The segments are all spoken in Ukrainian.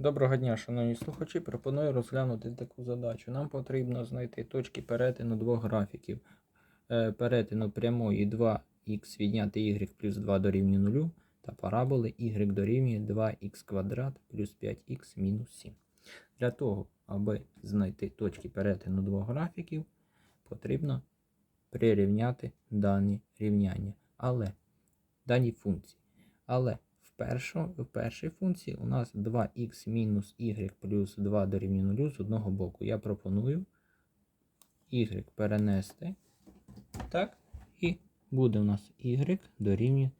Доброго дня, шановні слухачі. Пропоную розглянути таку задачу. Нам потрібно знайти точки перетину двох графіків. Е, Перетину прямої 2х відняти y плюс 2 дорівнює 0 та параболи y дорівнює 2х квадрат плюс 5х мінус 7. Для того, аби знайти точки перетину двох графіків, потрібно прирівняти дані рівняння. Але дані функції. Але першу, в першій функції у нас 2х мінус y плюс 2 дорівнює 0 з одного боку. Я пропоную y перенести. Так, і буде у нас y дорівнює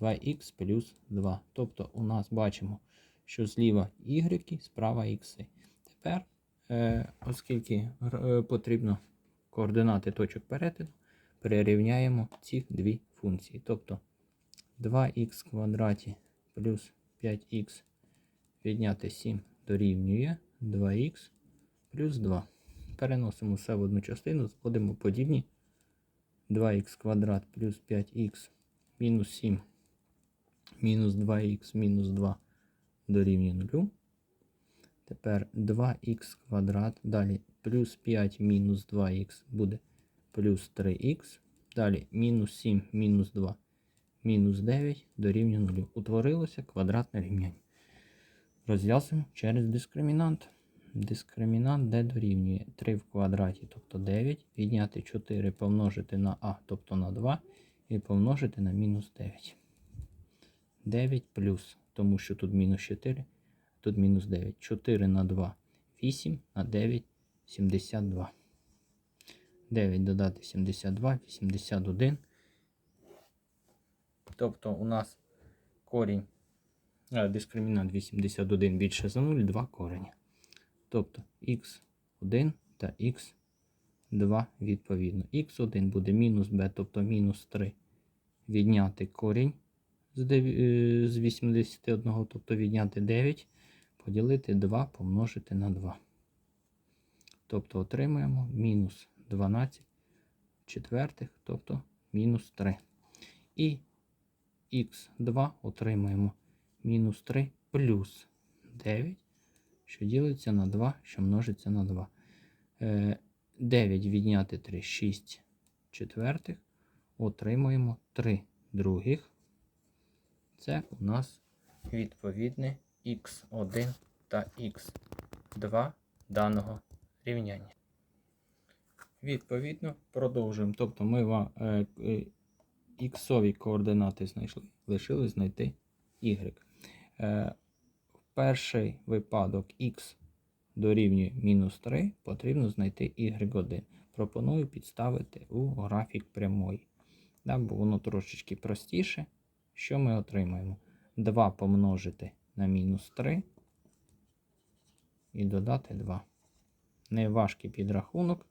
2х плюс 2. Тобто у нас бачимо, що зліва y, справа х. Тепер, е, оскільки е, потрібно координати точок перетину, перерівняємо ці дві функції. Тобто 2х квадраті плюс 5х відняти 7 дорівнює 2х плюс 2. Переносимо все в одну частину, зводимо подібні 2х квадрат плюс 5х мінус 7 мінус 2х мінус 2 дорівнює 0. Тепер 2х квадрат, далі плюс 5 мінус 2х буде плюс 3х. Далі мінус 7 мінус 2 мінус 9 дорівнює 0. Утворилося квадратне рівняння. Розв'язуємо через дискримінант. Дискримінант де дорівнює 3 в квадраті, тобто 9, відняти 4 помножити на а, тобто на 2, і помножити на мінус 9. 9 плюс, тому що тут мінус 4, тут мінус 9. 4 на 2 8 на 9 72. 9 додати 72, 81. Тобто у нас корінь, дискримінант 81 більше за 0, 2 корені. Тобто х1 та х2 відповідно. х1 буде мінус b, тобто мінус 3 відняти корінь з дев- е, з 81, тобто відняти 9, поділити 2 помножити на 2. Тобто отримуємо мінус 12 четвертих, тобто мінус 3. І х2 отримаємо мінус 3 плюс 9, що ділиться на 2, що множиться на 2. Е, 9 відняти 3, 6 четвертих. Отримуємо 3 других. Це у нас відповідне х1 та х2 даного рівняння. Відповідно, продовжуємо. Тобто ми е, е, іксові координати знайшли, лишилось знайти y. Е, перший випадок х дорівнює мінус 3, потрібно знайти y1. Пропоную підставити у графік прямої. Да, бо воно трошечки простіше. Що ми отримаємо? 2 помножити на мінус 3 і додати 2. Неважкий підрахунок.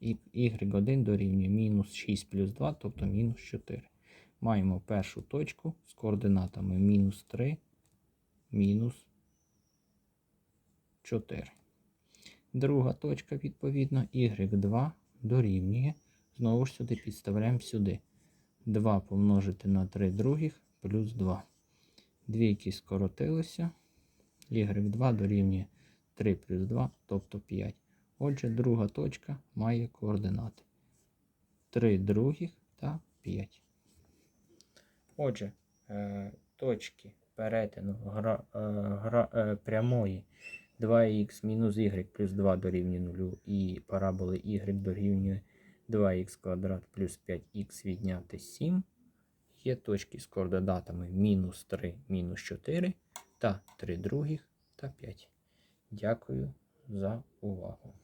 І y1 дорівнює мінус 6 плюс 2, тобто мінус 4. Маємо першу точку з координатами мінус 3, мінус 4. Друга точка, відповідно, y2 дорівнює. Знову ж сюди підставляємо сюди. 2 помножити на 3 других плюс 2. Двійки скоротилися. y2 дорівнює 3 плюс 2, тобто 5. Отже, друга точка має координати 3 других та 5. Отже, е, точки перетину гра, е, гра, е, прямої 2х мінус y плюс 2 дорівнює 0 і параболи y дорівнює 2х квадрат плюс 5х відняти 7. Є точки з координатами мінус 3, мінус 4 та 3 других та 5. Дякую за увагу.